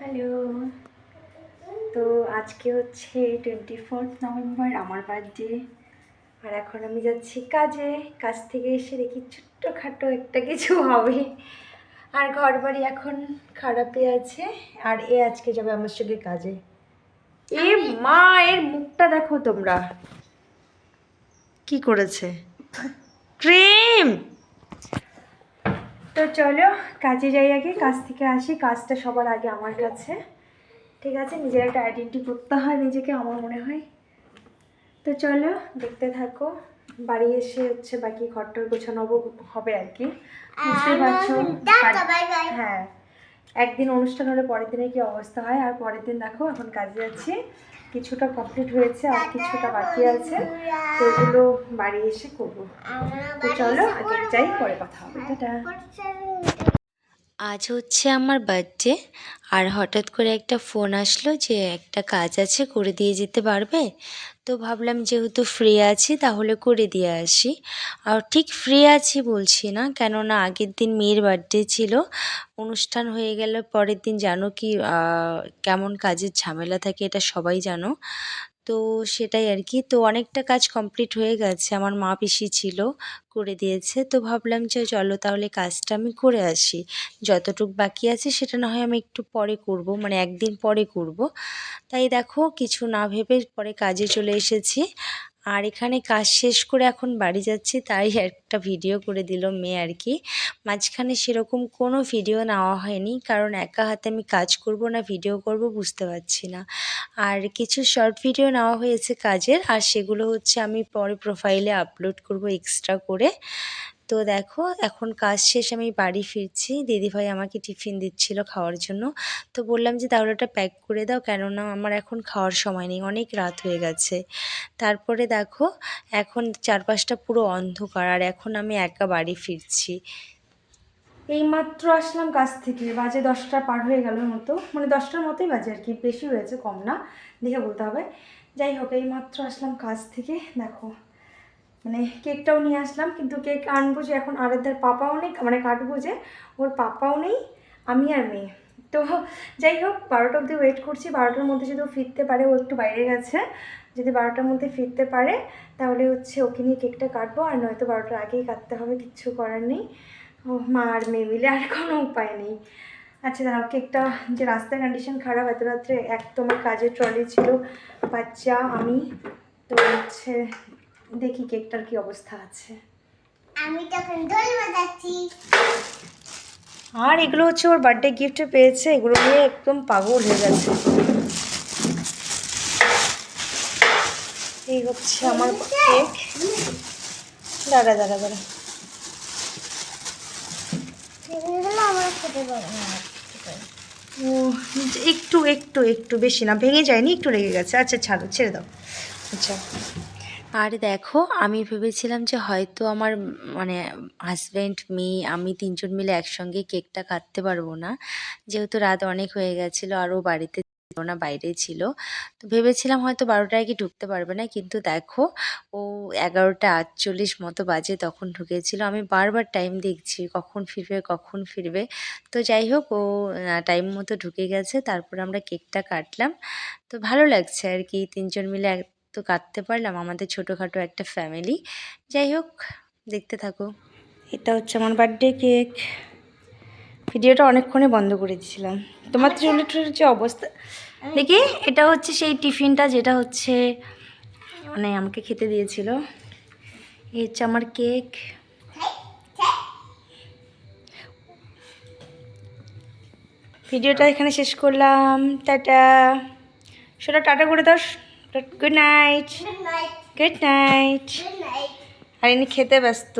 Hello. তো আজকে হচ্ছে টোয়েন্টি ফোর্থ নভেম্বর আমার বার্থডে আর এখন আমি যাচ্ছি কাজে। কাজ থেকে এসে দেখি ছোট্টখাটো একটা কিছু হবে। আর ঘর বাড়ি এখন খারাপই আছে। আর এ আজকে যাবে আমার সঙ্গে কাজে। এ মা এর মুখটা দেখো তোমরা। কি করেছে? ক্রিম তো চলো কাজে যাই আগে কাজ থেকে আসি কাজটা সবার আগে আমার কাছে। ঠিক আছে নিজের একটা আইডেন্টি করতে হয় নিজেকে আমার মনে হয়। তো চলো দেখতে থাকো। বাড়ি এসে হচ্ছে বাকি ঘরটার গোছানো হবে আর কি। বুঝতেই পারছ হ্যাঁ। একদিন অনুষ্ঠান হলে পরের দিনে কি অবস্থা হয়? আর পরের দিন দেখো এখন কাজে যাচ্ছি। কিছুটা কমপ্লিট হয়েছে আর কিছুটা বাকি আছে তো ওগুলো বাড়ি এসে করব। তো চলো আগে যাই পরে কথা হবে। টাটা। আজ হচ্ছে আমার বার্থডে আর হঠাৎ করে একটা ফোন আসলো যে একটা কাজ আছে, করে দিয়ে যেতে পারবে? তো ভাবলাম যেহেতু ফ্রি আছি, তাহলে করে দিয়ে আসি। আর ঠিক ফ্রি আছি বলছি না, কেননা আগের দিন মেয়ের বার্থডে ছিল। অনুষ্ঠান হয়ে গেলে পরের দিন জানো কি কেমন কাজের ঝামেলা থাকে, এটা সবাই জানো। তো সেটাই আর কি তো অনেকটা কাজ কমপ্লিট হয়ে গেছে। আমার মা পিসি ছিল, করে দিয়েছে। তো ভাবলাম যে চলো তাহলে কাজটা আমি করে আসি। যতটুক বাকি আছে সেটা না হয় আমি একটু পরে করব মানে একদিন পরে করব। তাই দেখো, কিছু না ভেবে পরে কাজে চলে এসেছি। আর এখানে কাজ শেষ করে এখন বাড়ি যাচ্ছি, তাই একটা ভিডিও করে দিল মেয়ে আর কি। মাঝখানে সেরকম কোনো ভিডিও নেওয়া হয়নি, কারণ একা হাতে আমি কাজ করব না ভিডিও করব বুঝতে পারছি না। আর কিছু শর্ট ভিডিও নেওয়া হয়েছে কাজের, আর সেগুলো হচ্ছে আমি পরে প্রোফাইলে আপলোড করব এক্সট্রা করে। তো দেখো, এখন কাজ শেষ, আমি বাড়ি ফিরছি। দিদিভাই আমাকে টিফিন দিচ্ছিল খাওয়ার জন্য। তো বললাম যে তাহলে ওটা প্যাক করে দাও, কেননা আমার এখন খাওয়ার সময় নেই, অনেক রাত হয়ে গেছে। তারপরে দেখো, এখন চারপাশটা পুরো অন্ধকার, আর এখন আমি একা বাড়ি ফিরছি। এই মাত্র আসলাম কাজ থেকে, বাজে দশটা পার হয়ে গেল মতো। মানে দশটার মতোই বাজে আর কি, বেশি হয়েছে, কম না, দেখে বলতে হবে। যাই হোক এই মাত্র আসলাম কাজ থেকে, দেখো। মানে কেকটাও নিয়ে আসলাম, কিন্তু কেক আনব যে এখন আরেকদের পাপাও নেই মানে কাটবো যে, ওর পাপাও নেই, আমি আর মেয়ে। তো যাই হোক, বারোটা অবধি ওয়েট করছি, বারোটার মধ্যে যদি ও ফিরতে পারে, ও একটু বাইরে গেছে, যদি বারোটার মধ্যে ফিরতে পারে, তাহলে হচ্ছে ওকে নিয়ে কেকটা কাটবো, আর নয়তো বারোটার আগেই কাটতে হবে, কিচ্ছু করার নেই। ও মা আর মেয়ে মিলে আর কোনো উপায় নেই। আচ্ছা দাঁড়াও, কেকটা যে রাস্তার কন্ডিশন খারাপ, এত রাত্রে এক তোমার কাজের ট্রলি ছিল, বাচ্চা, আমি, তো হচ্ছে দেখি কেকটার কি অবস্থা আছে। আমি তখন দোল বাজাচ্ছি। আর এগুলো হচ্ছে ওর বার্থডে গিফটে পেয়েছে এগুলো নিয়ে একদম পাগল হয়ে গেছে। এই হচ্ছে আমার কেক দাঁড়া দাঁড়া দাঁড়া। ও একটু একটু একটু বেশি না ভেঙে যায়নি একটু লেগে গেছে। আচ্ছা ছাড়ো ছেড়ে দাও। আচ্ছা। আর দেখো, আমি ভেবেছিলাম যে হয়তো আমার মানে হাজব্যান্ড মেয়ে, আমি তিনজন মিলে একসঙ্গে কেকটা কাটতে পারব না। যেহেতু রাত অনেক হয়ে গেছিল আর ও বাড়িতে ছিল না, বাইরে ছিল। তো ভেবেছিলাম হয়তো বারোটায় কি ঢুকতে পারবে না, কিন্তু দেখো, ও এগারোটা আটচল্লিশ মতো বাজে তখন ঢুকেছিল। আমি বারবার টাইম দেখছি, কখন ফিরবে কখন ফিরবে। তো যাই হোক, ও টাইম মতো ঢুকে গেছে, তারপর আমরা কেকটা কাটলাম। তো ভালো লাগছে আর কি, তিনজন মিলে তো কাটতে পারলাম। আমাদের ছোটোখাটো একটা ফ্যামিলি যাই হোক দেখতে থাকো। এটা হচ্ছে আমার বার্থডে কেক ভিডিওটা অনেকক্ষণে বন্ধ করে দিয়েছিলাম। তোমার চুলের যে অবস্থা? দেখি এটা হচ্ছে সেই টিফিনটা যেটা হচ্ছে মানে আমাকে খেতে দিয়েছিল। এই হচ্ছে আমার কেক ভিডিওটা এখানে শেষ করলাম। টাটা। সেটা টাটা করে দাও। good night good night good night good night আর ইনি খেতে ব্যস্ত